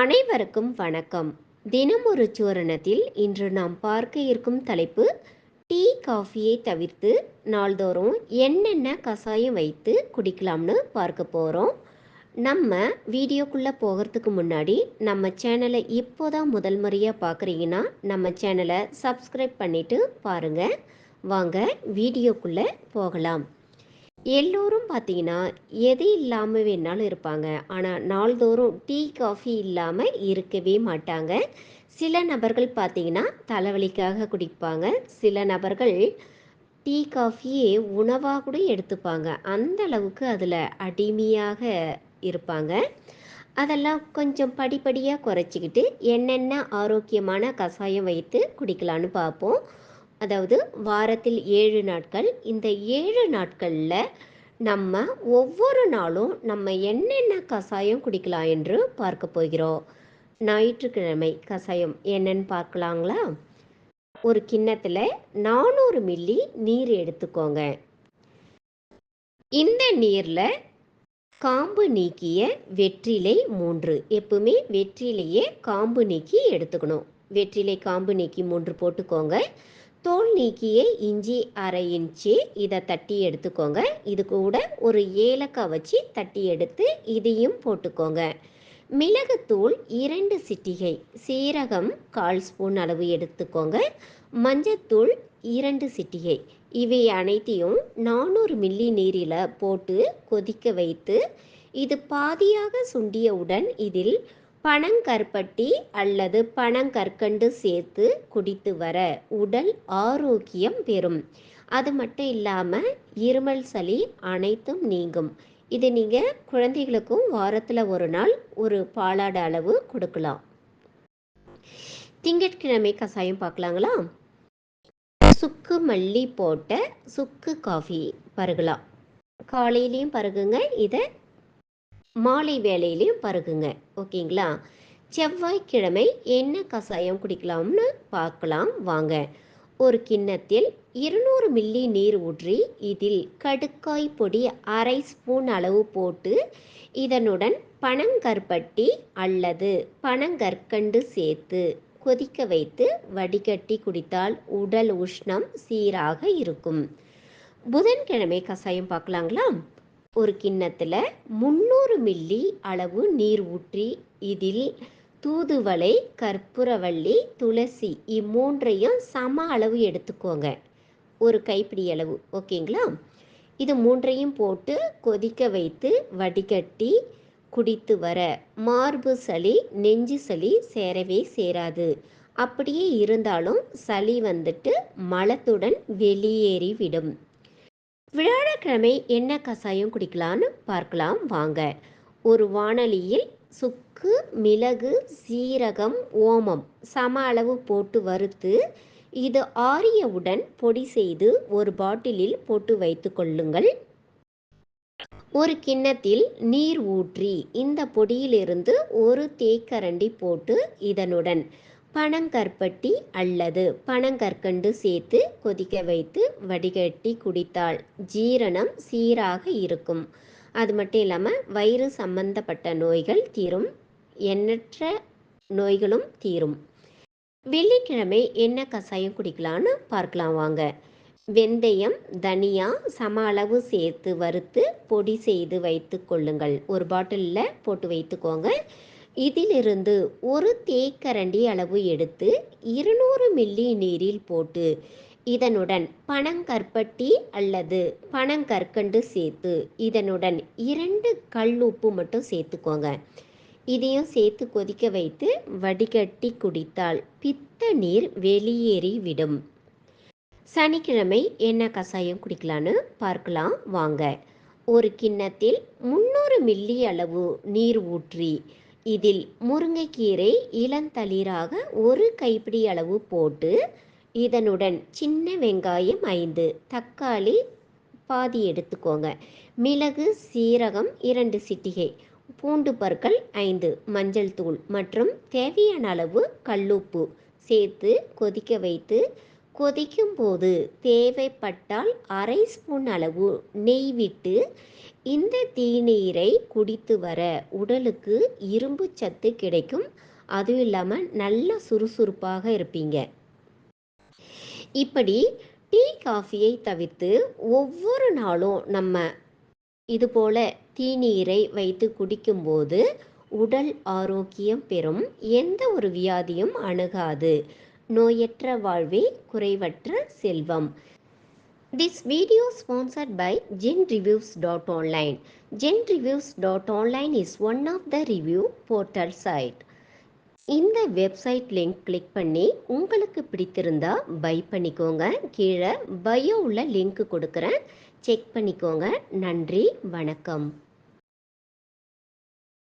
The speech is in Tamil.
அனைவருக்கும் வணக்கம். தினம் ஒரு சூரணத்தில் இன்று நாம் பார்க்க இருக்கும் தலைப்பு டீ காஃபியை தவிர்த்து நாள்தோறும் என்னென்ன கஷாயம் வைத்து குடிக்கலாம்னு பார்க்க போகிறோம் நம்ம வீடியோக்குள்ளே போகிறதுக்கு முன்னாடி நம்ம சேனலை இப்போதான் முதல் முறையாக பார்க்குறீங்கன்னா நம்ம சேனலை சப்ஸ்கிரைப் பண்ணிவிட்டு பாருங்கள் வாங்க வீடியோக்குள்ளே போகலாம். எல்லோரும் பார்த்தீங்கன்னா எது இல்லாமல் வேணாலும் இருப்பாங்க. ஆனால் நாள்தோறும் டீ காஃபி இல்லாமல் இருக்கவே மாட்டாங்க. சில நபர்கள் பார்த்தீங்கன்னா தலைவலிக்காக குடிப்பாங்க. சில நபர்கள் டீ காஃபியே உணவாக கூட எடுத்துப்பாங்க. அந்த அளவுக்கு அதில் அடிமையாக இருப்பாங்க. அதெல்லாம் கொஞ்சம் படிப்படியாக குறைச்சிக்கிட்டு என்னென்ன ஆரோக்கியமான கஷாயம் வைத்து குடிக்கலான்னு பார்ப்போம். அதாவது வாரத்தில் ஏழு நாட்கள். இந்த ஏழு நாட்களில் நம்ம ஒவ்வொரு நாளும் நம்ம என்னென்ன கஷாயம் குடிக்கலாம் என்று பார்க்க போகிறோம். ஞாயிற்றுக்கிழமை கஷாயம் என்னன்னு பார்க்கலாங்களா? ஒரு கிண்ணத்தில் நானூறு மில்லி நீர் எடுத்துக்கோங்க. இந்த நீரில் காம்பு நீக்கிய வெற்றிலை மூன்று. எப்பவுமே வெற்றிலையே காம்பு நீக்கி எடுத்துக்கணும். வெற்றிலை காம்பு நீக்கி மூன்று போட்டுக்கோங்க. தோல் நீக்கிய இஞ்சி அரை இன்ச்சு இதை தட்டி எடுத்துக்கோங்க. இது கூட ஒரு ஏலக்காய் வச்சு தட்டி எடுத்து இதையும் போட்டுக்கோங்க. மிளகுத்தூள் இரண்டு சிட்டிகை சீரகம் கால் ஸ்பூன் அளவு எடுத்துக்கோங்க. மஞ்சத்தூள் இரண்டு சிட்டிகை இவை அனைத்தையும் நானூறு மில்லி நீரில் போட்டு கொதிக்க வைத்து இது பாதியாக சுண்டியவுடன் இதில் பனங்கற்பட்டி அல்லது பனங்கற்கண்டு சேர்த்து குடித்து வர உடல் ஆரோக்கியம் பெறும். அது மட்டும் இல்லாமல் இருமல் சளி அனைத்தும் நீங்கும். இது நீங்கள் குழந்தைகளுக்கும் வாரத்தில் ஒரு நாள் ஒரு பாலாட அளவு கொடுக்கலாம். திங்கட்கிழமை கஷாயம் பார்க்கலாங்களா? சுக்கு மல்லி போட்ட சுக்கு காஃபி பருகலாம். காலையிலையும் பருகுங்க. இதை மாலை வேலையிலையும் பருகுங்க. ஓகேங்களா? செவ்வாய்க்கிழமை என்ன கஷாயம் குடிக்கலாம்னு பார்க்கலாம். வாங்க. ஒரு கிண்ணத்தில் இருநூறு மில்லி நீர் ஊற்றி இதில் கடுக்காய் பொடி அரை ஸ்பூன் அளவு போட்டு இதனுடன் பனங்கற்பட்டி அல்லது பனங்கற்கண்டு சேர்த்து கொதிக்க வைத்து வடிகட்டி குடித்தால் உடல் உஷ்ணம் சீராக இருக்கும். புதன்கிழமை கஷாயம் பார்க்கலாங்களா? ஒரு கிண்ணத்தில் முந்நூறு மில்லி அளவு நீர் ஊற்றி இதில் தூதுவளை கற்பூரவள்ளி துளசி இம்மூன்றையும் சம அளவு எடுத்துக்கோங்க. ஒரு கைப்பிடி அளவு ஓகேங்களா? இது மூன்றையும் போட்டு கொதிக்க வைத்து வடிகட்டி குடித்து வர மார்பு சளி நெஞ்சு சளி சேரவே சேராது. அப்படியே இருந்தாலும் சளி வந்துட்டு மலத்துடன் வெளியேறிவிடும். வியாழக்கிழமை என்ன கஷாயம் குடிக்கலான்னு பார்க்கலாம் வாங்க. ஒரு வானலியில் சுக்கு மிளகு சீரகம் ஓமம் சம அளவு போட்டு வறுத்து இது ஆரியவுடன் பொடி செய்து ஒரு பாட்டிலில் போட்டு வைத்து கொள்ளுங்கள். ஒரு கிண்ணத்தில் நீர் ஊற்றி இந்த பொடியிலிருந்து ஒரு தேக்கரண்டி போட்டு இதனுடன் பனங்கற்பட்டி அல்லது பனங்கற்கண்டு சேர்த்து கொதிக்க வைத்து வடிகட்டி குடித்தால் ஜீரணம் சீராக இருக்கும். அது மட்டும் இல்லாமல் வயிறு சம்பந்தப்பட்ட நோய்கள் தீரும் எண்ணற்ற நோய்களும் தீரும். வெள்ளிக்கிழமை என்ன கஷாயம் குடிக்கலான்னு பார்க்கலாம் வாங்க. வெந்தயம் தனியா சம அளவு சேர்த்து வறுத்து பொடி செய்து வைத்து கொள்ளுங்கள். ஒரு பாட்டிலில் போட்டு வைத்துக்கோங்க. இதிலிருந்து ஒரு தேக்கரண்டி அளவு எடுத்து இருநூறு மில்லி நீரில் போட்டு இதனுடன் பனங்கற்பட்டி அல்லது பனங்கற்கண்டு சேர்த்து இதனுடன் இரண்டு கல் உப்பு மட்டும் சேர்த்துக்கோங்க. இதையும் சேர்த்து கொதிக்க வைத்து வடிகட்டி குடித்தால் பித்த நீர் வெளியேறி விடும். சனிக்கிழமை என்ன கஷாயம் குடிக்கலான்னு பார்க்கலாம். வாங்க. ஒரு கிண்ணத்தில் முந்நூறு மில்லி அளவு நீர் ஊற்றி இதில் முருங்கைக்கீரை இளந்தளிராக ஒரு கைப்பிடி அளவு போட்டு இதனுடன் சின்ன வெங்காயம் ஐந்து தக்காளி பாதி எடுத்துக்கோங்க. மிளகு சீரகம் இரண்டு சிட்டிகை பூண்டு பற்கள் ஐந்து மஞ்சள் தூள் மற்றும் தேவையான அளவு கல்லுப்பு சேர்த்து கொதிக்க வைத்து கொதிக்கும் போது தேவைப்பட்டால் அரை ஸ்பூன் அளவு நெய் விட்டு இந்த தீநீரை குடித்து வர உடலுக்கு இரும்பு சத்து கிடைக்கும். அதுவும் இல்லாமல் நல்ல சுறுசுறுப்பாக இருப்பீங்க. இப்படி டீ காஃபியை தவிர்த்து ஒவ்வொரு நாளும் நம்ம இதுபோல தீநீரை வைத்து குடிக்கும்போது உடல் ஆரோக்கியம் பெறும். எந்த ஒரு வியாதியும் அணுகாது. நோயற்ற வாழ்வே குறைவற்ற செல்வம். This video sponsored by zen reviews dot online zen reviews dot online is one of the review portal site இந்த வெப்சைட் லிங்க் கிளிக் பண்ணி உங்களுக்கு பிடித்திருந்தா பை பண்ணிக்கோங்க. கீழே பயோ உள்ள லிங்க் கொடுக்குறேன். செக் பண்ணிக்கோங்க. நன்றி வணக்கம்.